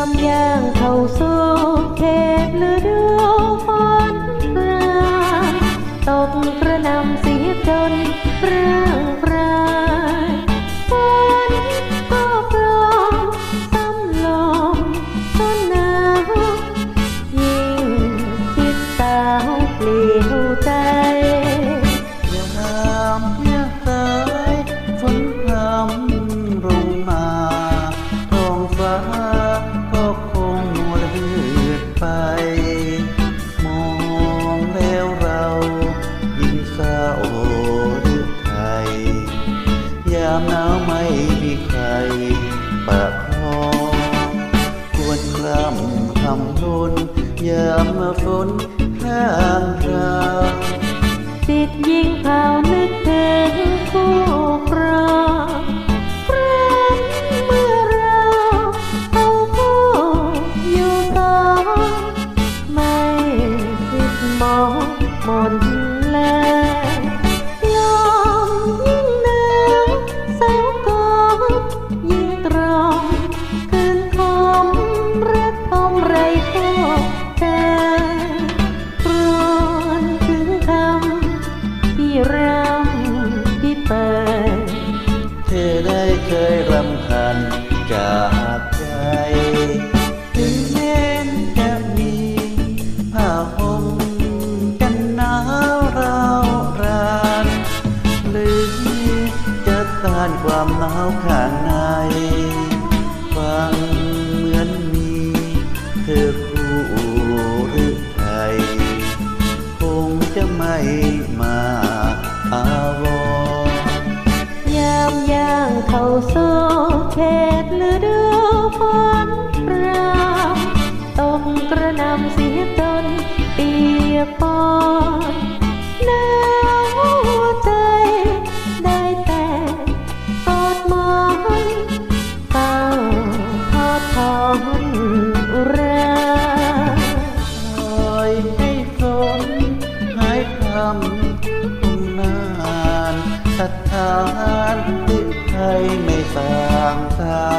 ามย่างเข้าสู่เขตฤดูฝนตกกระนำ ปากคองควรคร่ำคำนุนยามมาฝนข้างเราจิตยิ่งเผานึกถึงคู่ครองครั้งมื่อ ความหนาวข้างในฟังเหมือนมี เธอคู่หรือไทยคงจะไม่มาอาวรยามย่างเข้าสู่เขตฤดูฝนพรามตกกระนำเสียจนเปียกปอนำคงนานสถานที่ไทยไม่ต่างสา